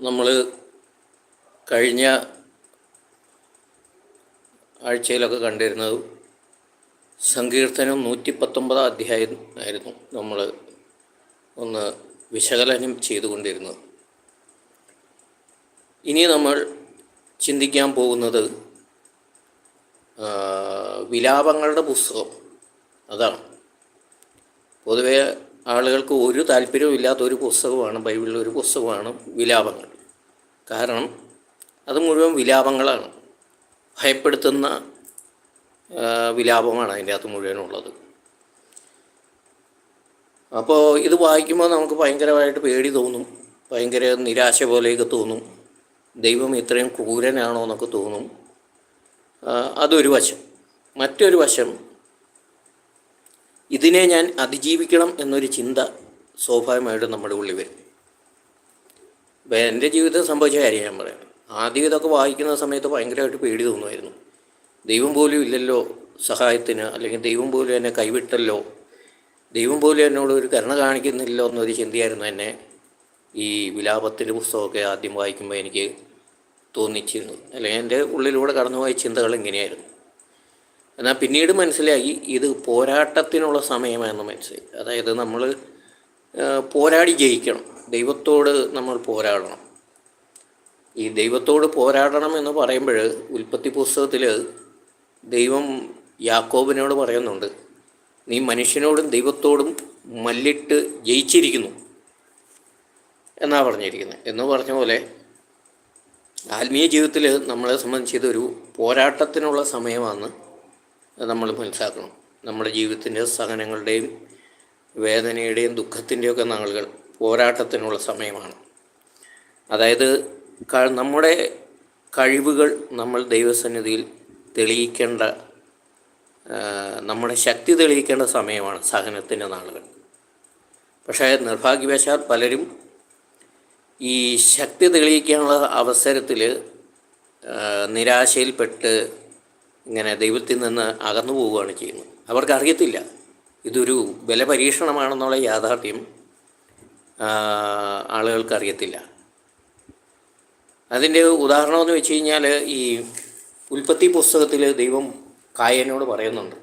നമ്മൾ കഴിഞ്ഞ ആഴ്ചയിലൊക്കെ കണ്ടിരുന്നത് സങ്കീർത്തനം നൂറ്റി പത്തൊമ്പതാം അധ്യായം ആയിരുന്നു നമ്മൾ ഒന്ന് വിശകലനം ചെയ്തുകൊണ്ടിരുന്നത്. ഇനി നമ്മൾ ചിന്തിക്കാൻ പോകുന്നത് വിലാപങ്ങളുടെ പുസ്തകം. അതാണ്. പൊതുവേ ആളുകൾക്ക് ഒരു താല്പര്യവും ഇല്ലാത്ത ഒരു പുസ്തകമാണ് ബൈബിളിലെ ഒരു പുസ്തകമാണ് വിലാപങ്ങൾ. കാരണം അത് മുഴുവൻ വിലാപങ്ങളാണ്. ഭയപ്പെടുത്തുന്ന വിലാപമാണ് അതിന്റെ അകത്ത് മുഴുവനുള്ളത്. അപ്പോൾ ഇത് വായിക്കുമ്പോൾ നമുക്ക് ഭയങ്കരമായിട്ട് പേടി തോന്നും. ഭയങ്കര നിരാശ പോലെയൊക്കെ തോന്നും. ദൈവം ഇത്രയും ക്രൂരനാണോ എന്നൊക്കെ തോന്നും. അതൊരു വശം. മറ്റൊരു വശം ഇതിനെ ഞാൻ അതിജീവിക്കണം എന്നൊരു ചിന്ത സ്വാഭാവികമായിട്ടും നമ്മുടെ ഉള്ളിൽ വരും. എന്റെ ജീവിതത്തിൽ സംഭവിച്ച കാര്യം ഞാൻ പറയാം ആദ്യം ഇതൊക്കെ വായിക്കുന്ന സമയത്ത് ഭയങ്കരമായിട്ട് പേടി തോന്നുമായിരുന്നു. ദൈവം പോലും ഇല്ലല്ലോ സഹായത്തിന് അല്ലെങ്കിൽ ദൈവം പോലും എന്നെ കൈവിട്ടല്ലോ. ദൈവം പോലും എന്നോട് ഒരു കരുണ കാണിക്കുന്നില്ലോ എന്നൊരു ചിന്തയായിരുന്നു എന്നെ ഈ വിലാപത്തിന്റെ പുസ്തകമൊക്കെ ആദ്യം വായിക്കുമ്പോൾ എനിക്ക് തോന്നിച്ചിരുന്നു അല്ലെങ്കിൽ എന്റെ ഉള്ളിലൂടെ കടന്നുപോയ ചിന്തകൾ ഇങ്ങനെയായിരുന്നു. എന്നാൽ പിന്നീട് മനസ്സിലായി ഇത് പോരാട്ടത്തിനുള്ള സമയമാണെന്ന് മനസ്സിലായി. അതായത് നമ്മൾ പോരാടി ജയിക്കണം. ദൈവത്തോട് നമ്മൾ പോരാടണം. ഈ ദൈവത്തോട് പോരാടണം എന്ന് പറയുമ്പോൾ ഉൽപ്പത്തി പുസ്തകത്തിൽ ദൈവം യാക്കോബിനോട് പറയുന്നുണ്ട് നീ മനുഷ്യനോടും ദൈവത്തോടും മല്ലിട്ട് ജയിച്ചിരിക്കുന്നു. എന്നാണ് പറഞ്ഞിരിക്കുന്നത്? എന്ന് പറഞ്ഞ പോലെ ആത്മീയ ജീവിതത്തിൽ നമ്മളെ സംബന്ധിച്ച് ഇതൊരു പോരാട്ടത്തിനുള്ള സമയമാണ് നമ്മൾ മനസ്സിലാക്കണം. നമ്മുടെ ജീവിതത്തിന്റെ സഹനങ്ങളുടെയും വേദനയുടെയും ദുഃഖത്തിന്റെയൊക്കെ നാളുകൾ പോരാട്ടത്തിനുള്ള സമയമാണ്. അതായത് നമ്മുടെ കഴിവുകൾ നമ്മൾ ദൈവസന്നിധിയിൽ തെളിയിക്കേണ്ട നമ്മുടെ ശക്തി തെളിയിക്കേണ്ട സമയമാണ് സഹനത്തിന്റെ നാളുകൾ. പക്ഷേ നിർഭാഗ്യവശാൽ പലരും ഈ ശക്തി തെളിയിക്കാനുള്ള അവസരത്തിൽ നിരാശയിൽപ്പെട്ട് ഇങ്ങനെ ദൈവത്തിൽ നിന്ന് അകന്നു പോവുകയാണ് ചെയ്യുന്നത്. അവർക്ക് അറിയത്തില്ല ഇതൊരു ബലപരീക്ഷണമാണെന്നുള്ള യാഥാർത്ഥ്യം ആളുകൾക്കറിയത്തില്ല. അതിന്റെ ഉദാഹരണമെന്ന് വെച്ച് കഴിഞ്ഞാൽ ഈ ഉൽപ്പത്തി പുസ്തകത്തിൽ ദൈവം കായനോട് പറയുന്നുണ്ട്.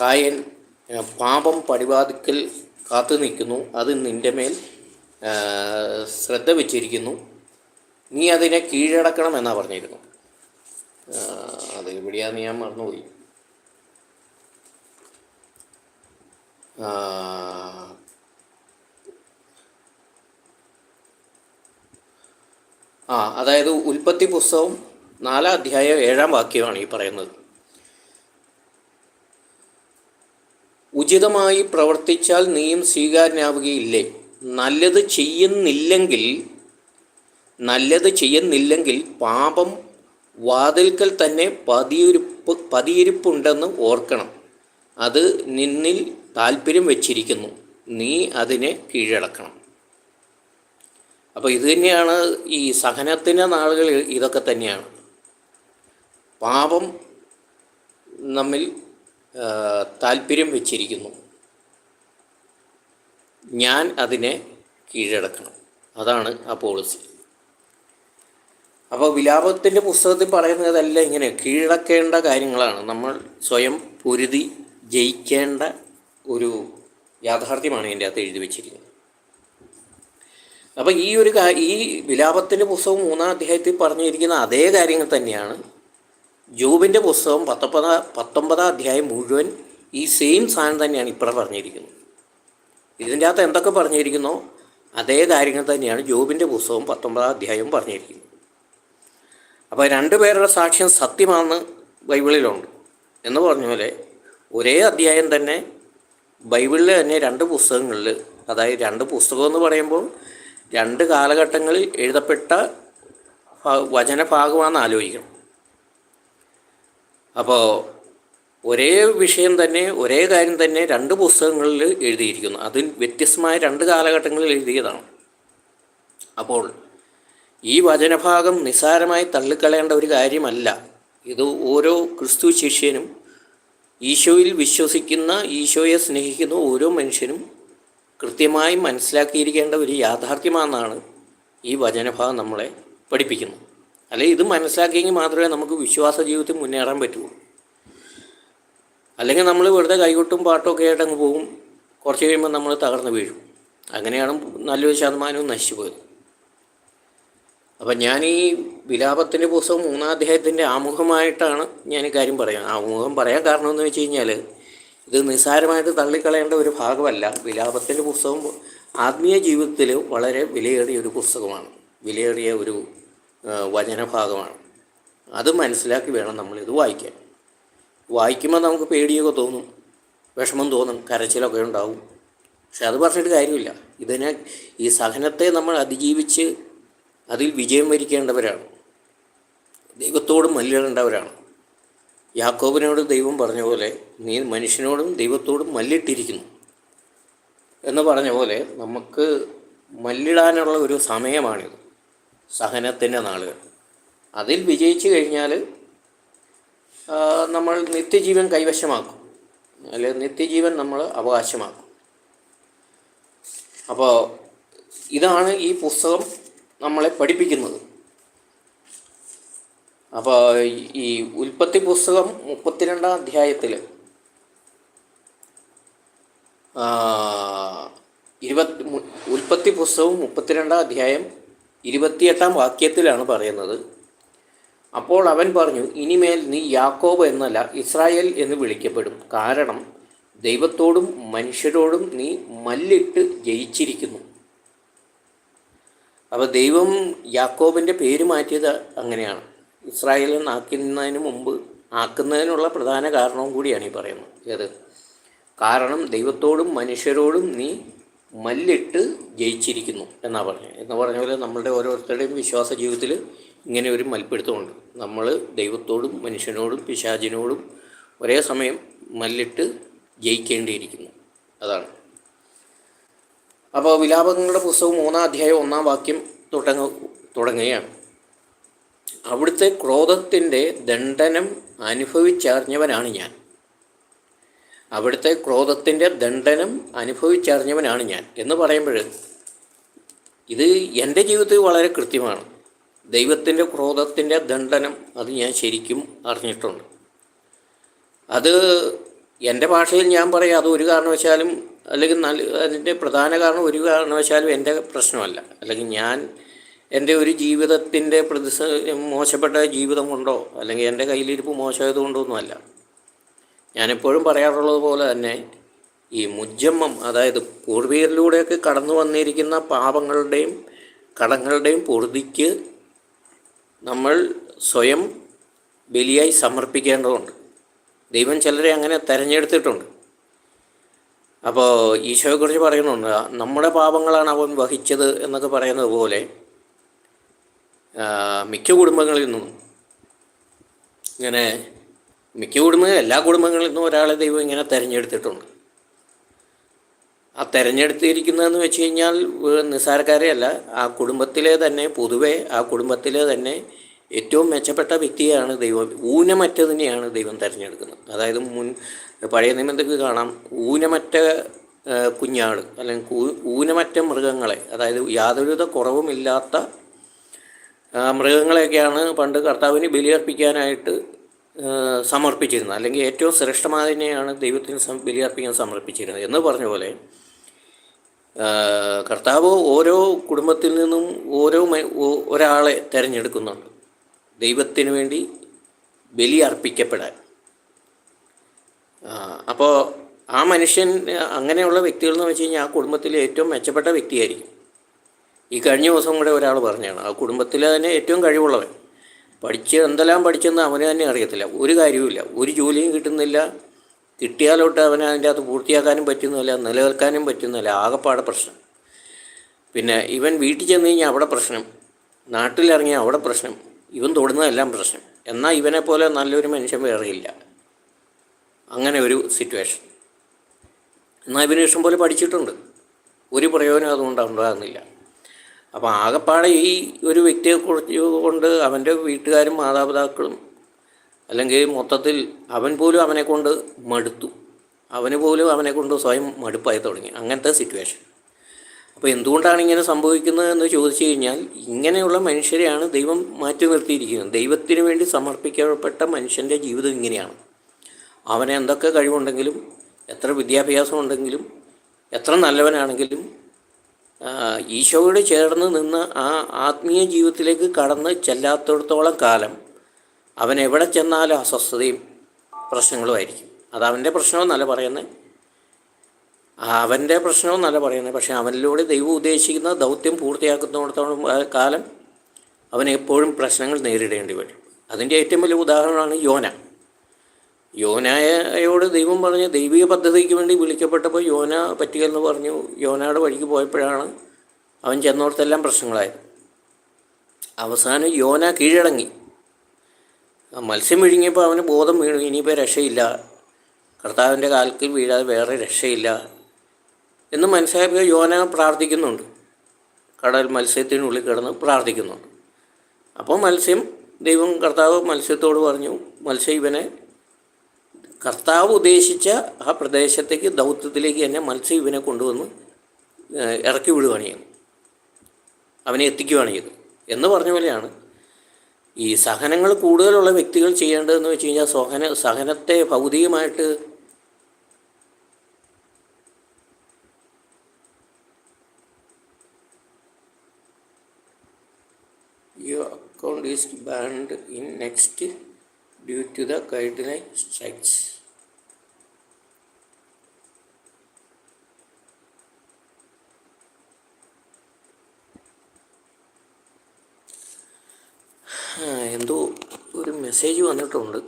കായൻ പാപം പടിവാതിക്കൽ കാത്തു നിൽക്കുന്നു. അത് നിന്റെ മേൽ ശ്രദ്ധ വെച്ചിരിക്കുന്നു. നീ അതിനെ കീഴടക്കണം എന്നാണ് പറഞ്ഞിരുന്നു അത് എവിടെയാന്ന് ഞാൻ മറന്നുപോയി. ആ, അതായത് ഉൽപ്പത്തി പുസ്തകം നാലാം അധ്യായം ഏഴാം വാക്യമാണ് ഈ പറയുന്നത്. ഉചിതമായി പ്രവർത്തിച്ചാൽ നീയും സ്വീകാര്യനാവുകയില്ലേ? നല്ലത് ചെയ്യുന്നില്ലെങ്കിൽ നല്ലത് ചെയ്യുന്നില്ലെങ്കിൽ പാപം വാതിൽക്കൽ തന്നെ പതിയിരിപ്പ് പതിയിരിപ്പുണ്ടെന്ന് ഓർക്കണം. അത് നിന്നിൽ താല്പര്യം വച്ചിരിക്കുന്നു. നീ അതിനെ കീഴടക്കണം. അപ്പോൾ ഇത് തന്നെയാണ് ഈ സഹനത്തിന്റെ നാളുകൾ ഇതൊക്കെ തന്നെയാണ്. പാപം നമ്മിൽ താല്പര്യം വെച്ചിരിക്കുന്നു. ഞാൻ അതിനെ കീഴടക്കണം. അതാണ് ആ പോളിസി അപ്പോൾ വിലാപത്തിന്റെ പുസ്തകത്തിൽ പറയുന്നതല്ല ഇങ്ങനെ കീഴടക്കേണ്ട കാര്യങ്ങളാണ്. നമ്മൾ സ്വയം പൊരുതി ജയിക്കേണ്ട ഒരു യാഥാർത്ഥ്യമാണ് എന്റെ അകത്ത് എഴുതി വെച്ചിരിക്കുന്നത്. അപ്പം ഈ ഒരു ഈ വിലാപത്തിന്റെ പുസ്തകം മൂന്നാം അധ്യായത്തിൽ പറഞ്ഞിരിക്കുന്ന അതേ കാര്യങ്ങൾ തന്നെയാണ് ജോബിന്റെ പുസ്തകം പത്തൊമ്പതാം പത്തൊമ്പതാം അധ്യായം മുഴുവൻ ഈ സെയിം സാധനം തന്നെയാണ് ഇപ്പോൾ പറഞ്ഞിരിക്കുന്നത്. ഇതിന്റെ അകത്ത് എന്തൊക്കെ പറഞ്ഞിരിക്കുന്നോ? അതേ കാര്യങ്ങൾ തന്നെയാണ് ജോബിന്റെ പുസ്തകം പത്തൊമ്പതാം അധ്യായവും പറഞ്ഞിരിക്കുന്നത്. അപ്പോൾ രണ്ട് പേരുടെ സാക്ഷ്യം സത്യമാണെന്ന് ബൈബിളിലുണ്ട്. എന്ന് പറഞ്ഞ പോലെ ഒരേ അധ്യായം തന്നെ ബൈബിളിൽ തന്നെ രണ്ട് പുസ്തകങ്ങളിൽ അതായത് രണ്ട് പുസ്തകം എന്ന് പറയുമ്പോൾ രണ്ട് കാലഘട്ടങ്ങളിൽ എഴുതപ്പെട്ട വചനഭാഗമാണെന്ന് ആലോചിക്കണം. അപ്പോൾ ഒരേ വിഷയം തന്നെ ഒരേ കാര്യം തന്നെ രണ്ട് പുസ്തകങ്ങളിൽ എഴുതിയിരിക്കുന്നു. അതിൽ വ്യത്യസ്തമായ രണ്ട് കാലഘട്ടങ്ങളിൽ എഴുതിയതാണ്. അപ്പോൾ ഈ വചനഭാഗം നിസ്സാരമായി തള്ളിക്കളയേണ്ട ഒരു കാര്യമല്ല. ഇത് ഓരോ ക്രിസ്തു ശിഷ്യനും ഈശോയിൽ വിശ്വസിക്കുന്ന ഈശോയെ സ്നേഹിക്കുന്ന ഓരോ മനുഷ്യനും കൃത്യമായി മനസ്സിലാക്കിയിരിക്കേണ്ട ഒരു യാഥാർത്ഥ്യമാണെന്നാണ് ഈ വചനഭാഗം നമ്മളെ പഠിപ്പിക്കുന്നത്. അല്ലെ ഇത് മനസ്സിലാക്കിയെങ്കിൽ മാത്രമേ നമുക്ക് വിശ്വാസ ജീവിതത്തിൽ മുന്നേറാൻ പറ്റുള്ളൂ അല്ലെങ്കിൽ നമ്മൾ വെറുതെ കൈകൊട്ടും പാട്ടും ഒക്കെ ആയിട്ട് അങ്ങ് പോകും. കുറച്ച് കഴിയുമ്പോൾ നമ്മൾ തകർന്നു വീഴും. അങ്ങനെയാണ് നല്ലൊരു ശതമാനവും നശിച്ചു പോയത്. അപ്പം ഞാൻ ഈ വിലാപത്തിന്റെ പുസ്തകം മൂന്നാം അദ്ദേഹത്തിന്റെ ആമുഖമായിട്ടാണ് ഞാൻ കാര്യം പറയാം ആമുഖം പറയാൻ കാരണം എന്ന് വെച്ച് കഴിഞ്ഞാൽ ഇത് നിസ്സാരമായിട്ട് തള്ളിക്കളയേണ്ട ഒരു ഭാഗമല്ല. വിലാപത്തിന്റെ പുസ്തകം ആത്മീയ ജീവിതത്തിൽ വളരെ വിലയേറിയ ഒരു പുസ്തകമാണ്. വിലയേറിയ ഒരു വചനഭാഗമാണ്. അത് മനസ്സിലാക്കി വേണം നമ്മളിത് വായിക്കാൻ. വായിക്കുമ്പോൾ നമുക്ക് പേടിയൊക്കെ തോന്നും. വിഷമം തോന്നും. കരച്ചിലൊക്കെ ഉണ്ടാവും. പക്ഷെ അത് പറഞ്ഞിട്ട് കാര്യമില്ല. ഇതിനെ ഈ സഹനത്തെ നമ്മൾ അതിജീവിച്ച് അതിൽ വിജയം വരിക്കേണ്ടവരാണ്. ദൈവത്തോട് മല്ലിടേണ്ടവരാണ്. യാക്കോബിനോട് ദൈവം പറഞ്ഞ പോലെ നീ മനുഷ്യനോടും ദൈവത്തോടും മല്ലിട്ടിരിക്കുന്നു എന്ന് പറഞ്ഞ പോലെ നമുക്ക് മല്ലിടാനുള്ള ഒരു സമയമാണിത്. സഹനത്തിന്റെ നാളുകൾ അതിൽ വിജയിച്ചു കഴിഞ്ഞാൽ നമ്മൾ നിത്യജീവൻ കൈവശമാക്കും. അല്ലെ നിത്യജീവൻ നമ്മൾ അവകാശമാക്കും. അപ്പോൾ ഇതാണ് ഈ പുസ്തകം നമ്മളെ പഠിപ്പിക്കുന്നത്. അപ്പോൾ ഈ ഉൽപ്പത്തി പുസ്തകം മുപ്പത്തിരണ്ടാം അധ്യായത്തിൽ ഇരുപത്തി ഉൽപ്പത്തി പുസ്തകം മുപ്പത്തിരണ്ടാം അധ്യായം ഇരുപത്തിയെട്ടാം വാക്യത്തിലാണ് പറയുന്നത്. അപ്പോൾ അവൻ പറഞ്ഞു ഇനിമേൽ നീ യാക്കോബ് എന്നല്ല ഇസ്രായേൽ എന്ന് വിളിക്കപ്പെടും. കാരണം ദൈവത്തോടും മനുഷ്യരോടും നീ മല്ലിട്ട് ജയിച്ചിരിക്കുന്നു. അപ്പോൾ ദൈവം യാക്കോബിന്റെ പേര് മാറ്റിയത് അങ്ങനെയാണ്. ഇസ്രായേൽ എന്നാക്കുന്നതിന് മുമ്പ് ആക്കുന്നതിനുള്ള പ്രധാന കാരണവും കൂടിയാണ് ഈ പറയുന്നത്. ഏത്? കാരണം ദൈവത്തോടും മനുഷ്യരോടും നീ മല്ലിട്ട് ജയിച്ചിരിക്കുന്നു എന്നാണ് പറഞ്ഞത്. എന്ന് പറഞ്ഞ പോലെ നമ്മളുടെ ഓരോരുത്തരുടെയും വിശ്വാസ ജീവിതത്തിൽ ഇങ്ങനെ ഒരു മൽപ്പിടുത്തമുണ്ട്. നമ്മൾ ദൈവത്തോടും മനുഷ്യനോടും പിശാചിനോടും ഒരേ സമയം മല്ലിട്ട് ജയിക്കേണ്ടിയിരിക്കുന്നു. അതാണ്. അപ്പോൾ വിലാപങ്ങളുടെ പുസ്തകം മൂന്നാം അധ്യായം ഒന്നാം വാക്യം തുടങ്ങ തുടങ്ങുകയാണ്. അവിടുത്തെ ക്രോധത്തിന്റെ ദണ്ഡനം അനുഭവിച്ചറിഞ്ഞവനാണ് ഞാൻ. അവിടുത്തെ ക്രോധത്തിന്റെ ദണ്ഡനം അനുഭവിച്ചറിഞ്ഞവനാണ് ഞാൻ എന്ന് പറയുമ്പോൾ ഇത് എന്റെ ജീവിതത്തിൽ വളരെ കൃത്യമാണ്. ദൈവത്തിന്റെ ക്രോധത്തിന്റെ ദണ്ഡനം അത് ഞാൻ ശരിക്കും അറിഞ്ഞിട്ടുണ്ട്. അത് എന്റെ ഭാഷയിൽ ഞാൻ പറയാം അത് ഒരു കാരണവശാലും അല്ലെങ്കിൽ നല്ല അതിന്റെ പ്രധാന കാരണം ഒരു കാരണവശാലും എന്റെ പ്രശ്നമല്ല. അല്ലെങ്കിൽ ഞാൻ എന്റെ ഒരു ജീവിതത്തിന്റെ പ്രതിസ മോശപ്പെട്ട ജീവിതം കൊണ്ടോ അല്ലെങ്കിൽ എന്റെ കയ്യിലിരിപ്പ് മോശമായത് കൊണ്ടോ ഒന്നുമല്ല ഞാനെപ്പോഴും പറയാറുള്ളത് പോലെ തന്നെ ഈ മുജ്ജമ്മം അതായത് പൂർവീകരിലൂടെയൊക്കെ കടന്നു വന്നിരിക്കുന്ന പാപങ്ങളുടെയും കടങ്ങളുടെയും പൊറുതിക്ക് നമ്മൾ സ്വയം ബലിയായി സമർപ്പിക്കേണ്ടതുണ്ട്. ദൈവം ചിലരെ അങ്ങനെ തിരഞ്ഞെടുത്തിട്ടുണ്ട്. അപ്പോൾ ഈശോയെക്കുറിച്ച് പറയുന്നുണ്ട് നമ്മുടെ പാപങ്ങളാണ് അവൻ വഹിച്ചത് എന്നൊക്കെ പറയുന്നത് പോലെ മിക്ക കുടുംബങ്ങളിൽ നിന്നും ഇങ്ങനെ മിക്ക കുടുംബ എല്ലാ കുടുംബങ്ങളിൽ നിന്നും ഒരാളെ ദൈവം ഇങ്ങനെ തിരഞ്ഞെടുത്തിട്ടുണ്ട്. ആ തിരഞ്ഞെടുത്തിരിക്കുന്നതെന്ന് വെച്ച് കഴിഞ്ഞാൽ നിസ്സാരക്കാരെയല്ല ആ കുടുംബത്തിലെ തന്നെ പൊതുവെ ആ കുടുംബത്തിലെ തന്നെ ഏറ്റവും മെച്ചപ്പെട്ട വ്യക്തിയാണ് ദൈവം. ഊനമറ്റതിനെയാണ് ദൈവം തിരഞ്ഞെടുക്കുന്നത്. അതായത് മുൻ പഴയ നിയമത്തിൽ കാണാം. ഊനമറ്റ കുഞ്ഞാൾ അല്ലെങ്കിൽ ഊനമറ്റ മൃഗങ്ങളെ അതായത് യാതൊരുവിധ കുറവുമില്ലാത്ത മൃഗങ്ങളെയൊക്കെയാണ് പണ്ട് കർത്താവിന് ബലിയർപ്പിക്കാനായിട്ട് സമർപ്പിച്ചിരുന്നത്. അല്ലെങ്കിൽ ഏറ്റവും ശ്രേഷ്ഠമായതിനെയാണ് ദൈവത്തിന് ബലിയർപ്പിക്കാൻ സമർപ്പിച്ചിരുന്നത്. എന്ന് പറഞ്ഞ പോലെ കർത്താവ് ഓരോ കുടുംബത്തിൽ നിന്നും ഓരോ ഒരാളെ തിരഞ്ഞെടുക്കുന്നുണ്ട്. ദൈവത്തിന് വേണ്ടി ബലി അർപ്പിക്കപ്പെടാൻ അപ്പോൾ ആ മനുഷ്യൻ അങ്ങനെയുള്ള വ്യക്തികൾ എന്ന് വെച്ച് കഴിഞ്ഞാൽ ആ കുടുംബത്തിലെ ഏറ്റവും മെച്ചപ്പെട്ട വ്യക്തിയായിരിക്കും. ഈ കഴിഞ്ഞ ദിവസം കൂടെ ഒരാൾ പറഞ്ഞാണ് ആ കുടുംബത്തിലെ തന്നെ ഏറ്റവും കഴിവുള്ളവൻ. പഠിച്ച് എന്തെല്ലാം പഠിച്ചെന്ന് അവന് തന്നെ അറിയത്തില്ല ഒരു കാര്യവുമില്ല ഒരു ജോലിയും കിട്ടുന്നില്ല. കിട്ടിയാലോട്ട് അവന് അതിന്റെ അകത്ത് പൂർത്തിയാക്കാനും പറ്റുന്നില്ല നിലനിൽക്കാനും പറ്റുന്നില്ല ആകെപ്പാടെ പ്രശ്നം. പിന്നെ ഇവൻ വീട്ടിൽ ചെന്ന് കഴിഞ്ഞാൽ അവിടെ പ്രശ്നം നാട്ടിലിറങ്ങിയാൽ അവിടെ പ്രശ്നം ഇവൻ തൊടുന്നതെല്ലാം പ്രശ്നം. എന്നാൽ ഇവനെ പോലെ നല്ലൊരു മനുഷ്യൻ വേറെയില്ല അങ്ങനെ ഒരു സിറ്റുവേഷൻ എന്നാൽ ഇവന് ഇഷ്ടം പോലെ പഠിച്ചിട്ടുണ്ട്. ഒരു പ്രയോജനം അതുകൊണ്ട് ഉണ്ടാകുന്നില്ല. അപ്പോൾ ആകെപ്പാടെ ഈ ഒരു വ്യക്തിയെ കുറിച്ച് കൊണ്ട് അവന്റെ വീട്ടുകാരും മാതാപിതാക്കളും അല്ലെങ്കിൽ മൊത്തത്തിൽ അവൻ പോലും അവനെ കൊണ്ട് മടുത്തു. അവന് പോലും അവനെ കൊണ്ട് സ്വയം മടുപ്പായി തുടങ്ങി. അങ്ങനത്തെ സിറ്റുവേഷൻ അപ്പോൾ എന്തുകൊണ്ടാണ് ഇങ്ങനെ സംഭവിക്കുന്നത് എന്ന് ചോദിച്ചു കഴിഞ്ഞാൽ ഇങ്ങനെയുള്ള മനുഷ്യരെയാണ് ദൈവം മാറ്റി നിർത്തിയിരിക്കുന്നത്. ദൈവത്തിന് വേണ്ടി സമർപ്പിക്കപ്പെട്ട മനുഷ്യന്റെ ജീവിതം ഇങ്ങനെയാണ്. അവന് എന്തൊക്കെ കഴിവുണ്ടെങ്കിലും എത്ര വിദ്യാഭ്യാസം ഉണ്ടെങ്കിലും എത്ര നല്ലവനാണെങ്കിലും ഈശോയോട് ചേർന്ന് നിന്ന് ആ ആത്മീയ ജീവിതത്തിലേക്ക് കടന്ന് ചെല്ലാത്തിടത്തോളം കാലം അവൻ എവിടെ ചെന്നാലും അസ്വസ്ഥതയും പ്രശ്നങ്ങളുമായിരിക്കും അതവന്റെ പ്രശ്നമെന്നല്ല പറയുന്നത്. അവന്റെ നല്ല പറയുന്നത്. പക്ഷേ അവനിലൂടെ ദൈവം ഉദ്ദേശിക്കുന്ന ദൗത്യം പൂർത്തിയാക്കുന്നിടത്തോളം കാലം അവൻ എപ്പോഴും പ്രശ്നങ്ങൾ നേരിടേണ്ടി വരും. അതിന്റെ ഏറ്റവും വലിയ ഉദാഹരണമാണ് യോന. യോനായയോട് ദൈവം പറഞ്ഞ ദൈവിക പദ്ധതിക്ക് വേണ്ടി വിളിക്കപ്പെട്ടപ്പോൾ യോന പറ്റുകയെന്ന് പറഞ്ഞു. യോനയുടെ വഴിക്ക് പോയപ്പോഴാണ് അവൻ ചെന്നോടത്തെല്ലാം പ്രശ്നങ്ങളായത്. അവസാനം യോന കീഴടങ്ങി. മത്സ്യം വിഴുങ്ങിയപ്പോൾ അവന് ബോധം വീണു. ഇനിയിപ്പോൾ രക്ഷയില്ല. കർത്താവിന്റെ കാൽക്കിൽ വീഴാതെ വേറെ രക്ഷയില്ല. എന്ന് മനസ്സിലാക്കിയ യോന പ്രാർത്ഥിക്കുന്നുണ്ട്. കടൽ മത്സ്യത്തിനുള്ളിൽ കിടന്ന് പ്രാർത്ഥിക്കുന്നുണ്ട്. അപ്പോൾ മത്സ്യം ദൈവം കർത്താവ് മത്സ്യത്തോട് പറഞ്ഞു മത്സ്യം ഇവനെ കർത്താവ് ഉദ്ദേശിച്ച ആ പ്രദേശത്തേക്ക് ദൗത്യത്തിലേക്ക് തന്നെ മത്സ്യം ഇവനെ കൊണ്ടുവന്ന് ഇറക്കി വിടുകയാണ് ചെയ്യുന്നത് അവനെ എത്തിക്കുകയാണ് ചെയ്തത്. എന്ന് പറഞ്ഞ പോലെയാണ്. ഈ സഹനങ്ങൾ കൂടുതലുള്ള വ്യക്തികൾ ചെയ്യേണ്ടതെന്ന് വെച്ച് കഴിഞ്ഞാൽ സഹന സഹനത്തെ ഭൗതികമായിട്ട് account is banned in next due to the guideline strikes. എന്തോ ഒരു മെസ്സേജ് വന്നിട്ടുണ്ട്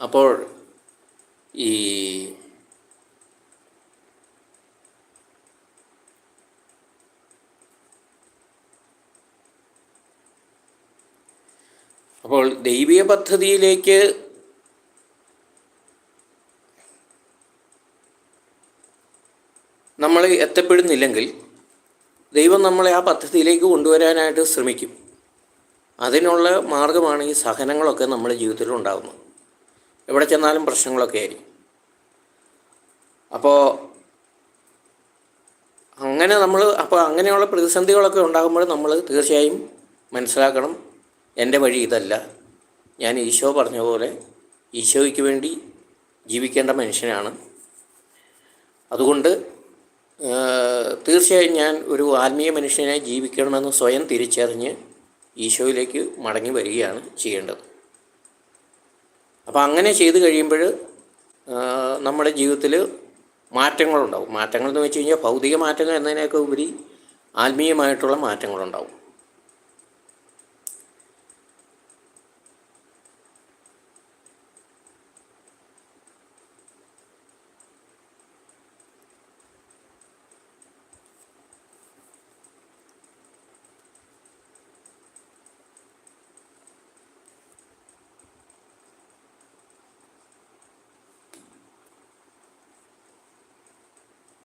അപ്പോൾ ഈ അപ്പോൾ ദൈവീയ പദ്ധതിയിലേക്ക് നമ്മൾ എത്തപ്പെടുന്നില്ലെങ്കിൽ ദൈവം നമ്മളെ ആ പദ്ധതിയിലേക്ക് കൊണ്ടുവരാനായിട്ട് ശ്രമിക്കും. അതിനുള്ള മാർഗമാണ് ഈ സഹനങ്ങളൊക്കെ നമ്മുടെ ജീവിതത്തിൽ ഉണ്ടാകുന്നത് എവിടെ ചെന്നാലും പ്രശ്നങ്ങളൊക്കെ ആയിരിക്കും. അപ്പോൾ അങ്ങനെ നമ്മൾ അപ്പോൾ അങ്ങനെയുള്ള പ്രതിസന്ധികളൊക്കെ ഉണ്ടാകുമ്പോൾ നമ്മൾ തീർച്ചയായും മനസ്സിലാക്കണം എന്റെ വഴി ഇതല്ല. ഞാൻ ഈശോ പറഞ്ഞ പോലെ ഈശോയ്ക്ക് വേണ്ടി ജീവിക്കേണ്ട മനുഷ്യനാണ്. അതുകൊണ്ട് തീർച്ചയായും ഞാൻ ഒരു ആത്മീയ മനുഷ്യനായി ജീവിക്കണമെന്ന് സ്വയം തിരിച്ചറിഞ്ഞ് ഈശോയിലേക്ക് മടങ്ങി വരികയാണ് ചെയ്യേണ്ടത്. അപ്പോൾ അങ്ങനെ ചെയ്തു കഴിയുമ്പോൾ നമ്മുടെ ജീവിതത്തിൽ മാറ്റങ്ങളുണ്ടാവും. മാറ്റങ്ങൾ എന്ന് വെച്ച് കഴിഞ്ഞാൽ ഭൗതിക മാറ്റങ്ങൾ എന്നതിനേക്കാൾ ഉപരി ആത്മീയമായിട്ടുള്ള മാറ്റങ്ങളുണ്ടാവും.